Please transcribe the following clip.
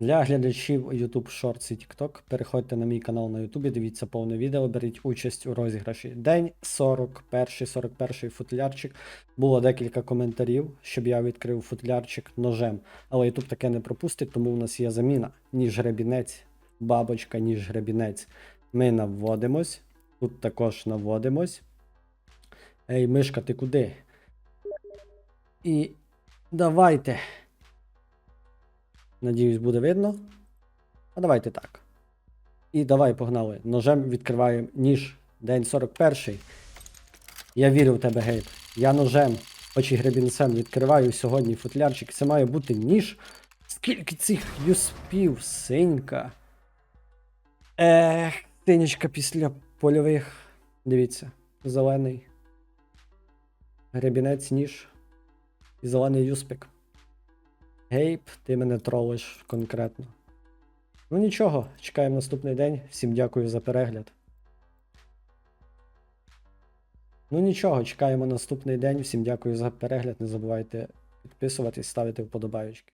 Для глядачів YouTube Shorts і TikTok переходьте на мій канал на YouTube, дивіться повне відео, беріть участь у розіграші. День 41, 41 футлярчик. Було декілька коментарів, щоб я відкрив футлярчик ножем. Але YouTube таке не пропустить, тому у нас є заміна. Ніж гребінець, бабочка, ніж гребінець. Ми наводимось. Тут також наводимось. Ей, мишка, ти куди? І давайте. Надіюсь, буде видно. А давайте так. І давай погнали. Ножем відкриваємо ніж. День 41. Я вірю в тебе, Гейб. Я ножем, хоч і гребінцем відкриваю сьогодні футлярчик. Це має бути ніж. Скільки цих юспів, синька. Ех, синячка після польових. Дивіться, зелений. Гребінець, ніж. І зелений юспик. Гейб, ти мене тролиш конкретно. Ну нічого, чекаємо наступний день. Всім дякую за перегляд. Ну нічого, чекаємо наступний день. Всім дякую за перегляд. Не забувайте підписуватись, ставити вподобайочки.